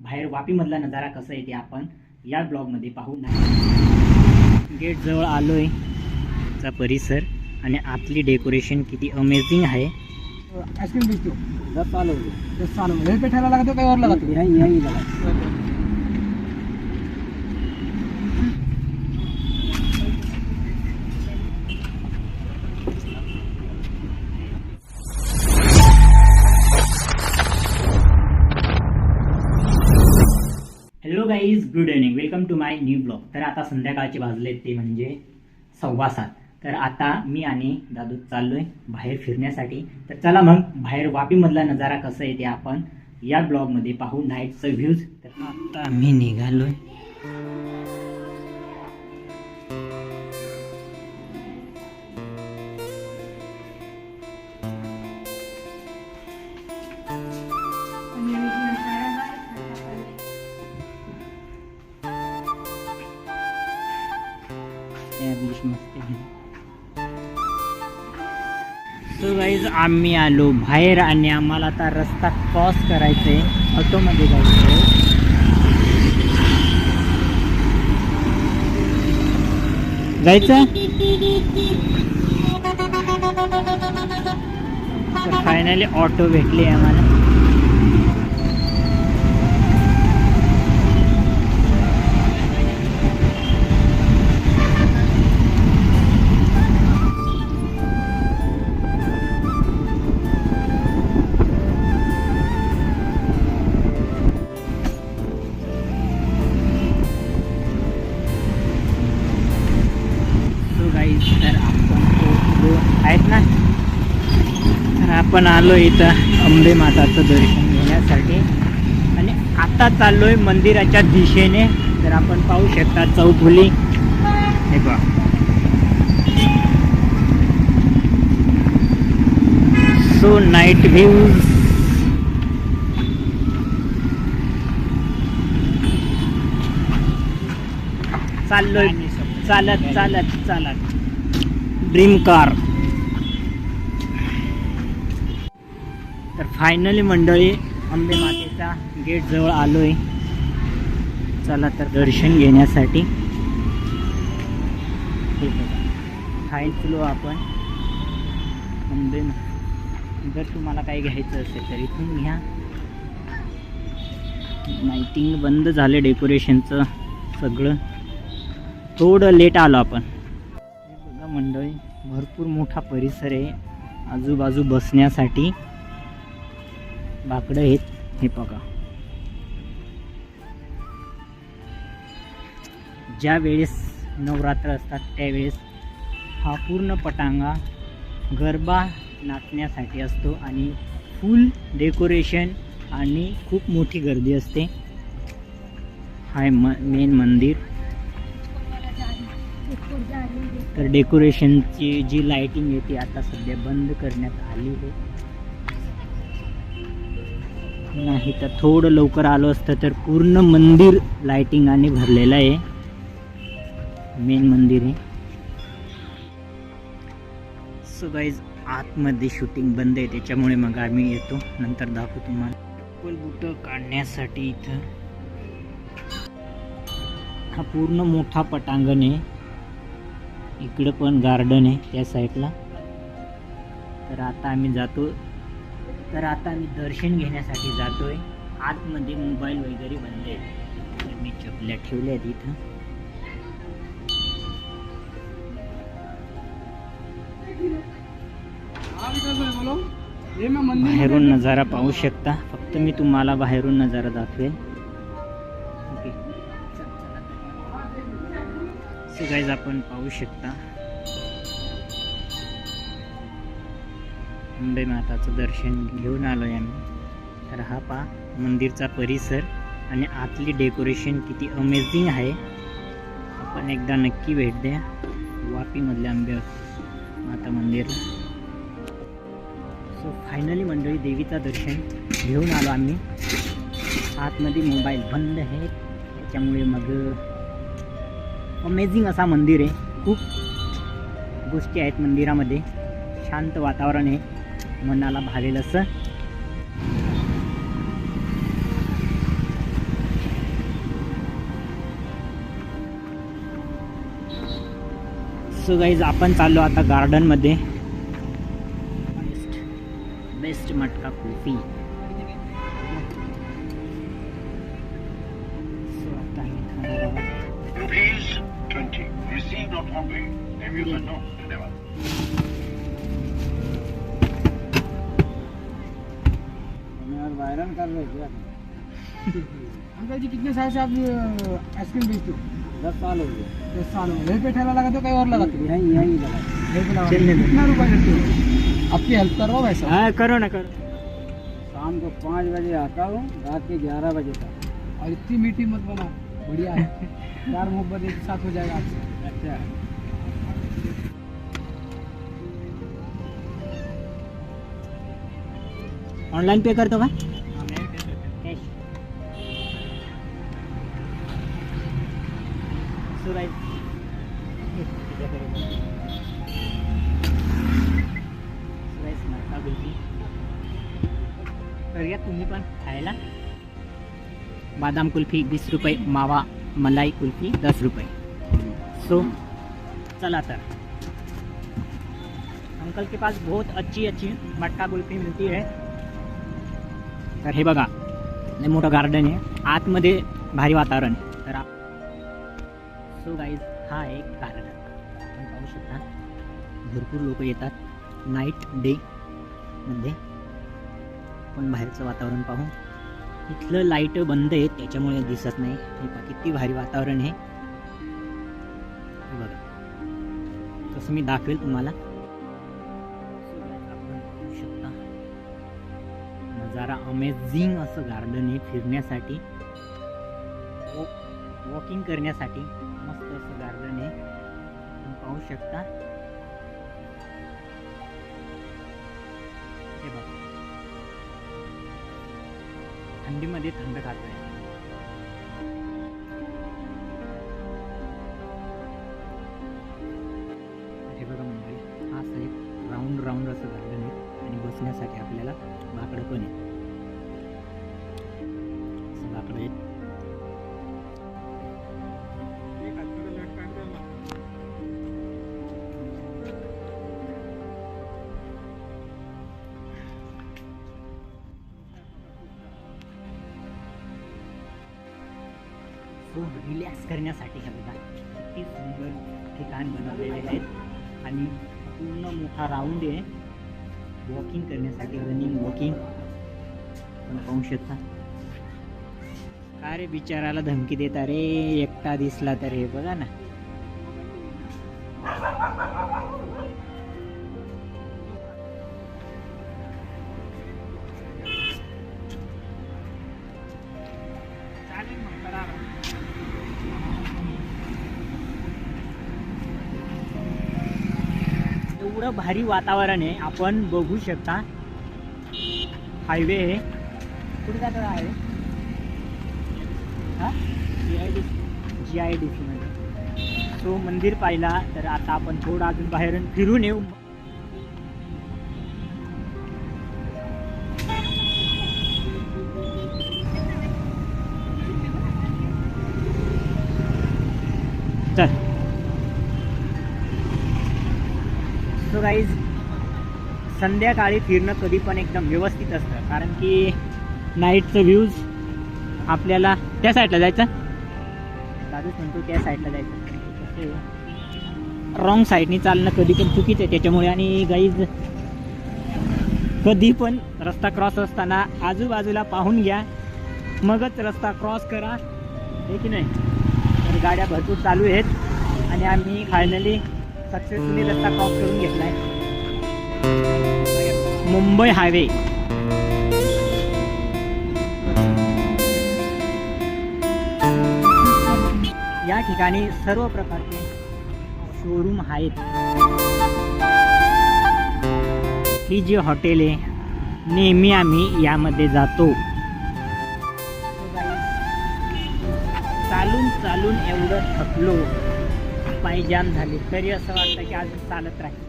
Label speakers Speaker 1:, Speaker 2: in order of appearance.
Speaker 1: बाहेर वापीमधला नजारा कसा आहे ते आपण या ब्लॉगमध्ये पाहू नाही गेट जवळ आलोय चा परिसर आणि आतली डेकोरेशन किती अमेझिंग आहे.
Speaker 2: आईस्क्रीम बेचतो जर चालू जर चालू हे पेठायला लागतो काय वर लागतो? यही
Speaker 1: welcome to my new blog. तर आता संध्याकाळचे वाजले ते म्हणजे सव्वा सात. तर आता मी आणि दादू चाललोय बाहेर फिरण्यासाठी. तर चला मग बाहेर वापीमधला नजारा कसा येते आपण या ब्लॉगमध्ये पाहू. नाईटचं व्ह्यूज तर आता मी निघालोय. आहे गाईज आम्ही आलो बाहेर आणि आम्हाला आता रस्ता क्रॉस करायचा आहे ऑटोमध्ये जायचं? आहे जायचं फायनली ऑटो भेटली आहे आम्हाला. तर आपण पोहोचलो आहेत ना? तर आपण आलो इथं अंबे माताचं दर्शन घेण्यासाठी. आणि आता चाललोय मंदिराच्या दिशेने. तर आपण पाहू शकता चौफुली. हे बघा. सो नाईट व्ह्यूज चाललोय. चालत चालत चालत. Dream car. तर फायनली मंडळी अंबे मातेचा गेट जवळ आलोय. चला तर दर्शन घेण्यासाठी. खायचलो आपण अंबे जर तुम्हाला काही घ्यायचं असेल तर इथून घ्या. लाइटिंग बंद झालं डेकोरेशनचं सगळं. थोडं लेट आलो आपण. मंडळी भरपूर मोठा परिसर आहे. आजूबाजू बसण्यासाठी बाकडं आहेत. हे बघा. ज्या वेळेस नवरात्र असतात त्यावेळेस हा पूर्ण पटांगा गरबा नाचण्यासाठी असतो आणि फुल डेकोरेशन आणि खूप मोठी गर्दी असते. हाय म मेन मंदिर. तर डेकोरेशनची जी लाइटिंग आहे ती आता सध्या बंद करण्यात आली आहे. नाही तर थोडं लवकर आलो असतं तर पूर्ण मंदिर लाइटिंगाने भरलेलं आहे. मेन मंदिर आहे. सो गाईज आतमध्ये शूटिंग बंद आहे त्याच्यामुळे मग आम्ही येतो. नंतर दाखवू तुम्हाला. चप्पल बुटं काढण्यासाठी इथं. हा पूर्ण मोठा पटांगण आहे. इकडं पण गार्डन आहे त्या साईडला तर आता आम्ही जातो. तर आता आम्ही दर्शन घेण्यासाठी जातोय. आतमध्ये मोबाईल वगैरे बंद आहे तर मी चपल्या ठेवल्या आहेत इथं. बाहेरून नजारा पाहू शकता. फक्त मी तुम्हाला बाहेरून नजारा दाखवेल. सो गाईज आपण पाहू शकता. मुंबई माताचं दर्शन घेऊन आलो आहे आम्ही. तर हा पा मंदिरचा परिसर आणि आतली डेकोरेशन किती अमेझिंग आहे. आपण एकदा नक्की भेट द्या. वापीमधल्या आंबे माता मंदिरला. सो फायनली मंडळी देवीचं दर्शन घेऊन आलो आम्ही. आतमध्ये मोबाईल बंद आहे. त्याच्यामुळे मग अमेझिंग असा मंदिर आहे. खूप गोष्टी आहेत मंदिरामध्ये. शांत वातावरण आहे. मनाला भावेल असं. सो गाईज आपण चाललो आता गार्डनमध्ये बेस्ट बेस्ट मटका कुल्फी.
Speaker 3: Never.
Speaker 2: वायरल कर रहे थे अंकल जी कितने साल से आप आइसक्रीम बेचते हो? दस साल हो गए। दस साल हो गए। यहीं पे ठेला लगाते हो कहीं और लगाते हो यहीं यहीं लगा लगा
Speaker 1: चलने
Speaker 2: कितना रुपए लेते हो? आपकी हेल्प करो रहा हूँ
Speaker 1: हा करो ना करो।
Speaker 2: शाम को पाँच बजे आता हूँ रात के ग्यारह बजे तक। और इतनी मीठी मत बनाओ बढ़िया है। प्यार मोहब्बत एक साथ हो जाएगा आपसे। अच्छा।
Speaker 1: ऑनलाईन पे करतो का? करूया तुम्ही पण खायला. बादाम कुल्फी वीस रुपये मावा मलाई कुल्फी दस रुपये. सो चला तर. अंकल के पास बहुत अच्छी अच्छी मटका कुल्फी मिलती है। तर हे बघा लय मोठं गार्डन आहे. आतमध्ये भारी वातावरण तर आप सो गाईज हा एक गार्डन आपण पाहू शकता. भरपूर लोक येतात. नाईट डे मध्ये पण बाहेरचं वातावरण पाहू. इथलं लाइट बंद आहे त्याच्यामुळे दिसत नाही. हे किती भारी वातावरण आहे. हे बघा. तसं मी दाखवेल तुम्हाला. अमेझिंग असं गार्डन आहे फिरण्यासाठी. वॉकिंग करण्यासाठी मस्त असं गार्डन आहे. तुम्ही पाहू शकता. हे बघा. थंडीमध्ये थंड खात आहे हे बघा मंडळी असं एक राऊंड राऊंड असं गार्डन आहे. आणि बसण्यासाठी आपल्याला बाकडं पण आहे असं रिलॅक्स करण्यासाठी हे बघा किती सुंदर ठिकाण बनवलेले आहेत. आणि पूर्ण मोठा राऊंड आहे. वॉकिंग करण्यासाठी रनिंग वॉकिंग पाहू शकता. अरे बिचाराला धमकी देता अरे एकटा दिसला तर हे बघा ना. एवढं भारी वातावरण आहे आपण बघू शकता. हायवे आहे. कुठे जातो हायवे? हा? G I D G I D सीमध्ये सो मंदिर पाहिला तर आता आपण थोडं अजून बाहेरून फिरून येऊ. चल. सो गाईज संध्याकाळी फिरणं कधी पण एकदम व्यवस्थित असतं कारण की नाईटचं व्ह्यूज आपल्याला त्या साईडला जायचं. दादूच म्हणतो त्या साईडला जायचं. रॉंग साईडनी चालणं कधी पण चुकीचं आहे त्याच्यामुळे. आणि गाईज कधी पण रस्ता क्रॉस असताना आजूबाजूला पाहून घ्या. मगच रस्ता क्रॉस करा. हे की नाही? तर गाड्या भरपूर चालू आहेत. आणि आम्ही फायनली सक्सेसफुली रस्ता क्रॉस करून घेतला आहे मुंबई हायवे या ठिकाणी सर्व प्रकारचे शोरूम आहेत. ही जी हॉटेल आहे नेहमी आम्ही यामध्ये जातो. चालून चालून एवढं थकलो पाय जाम झाले तरी असं वाटतं की आज चालत राहील.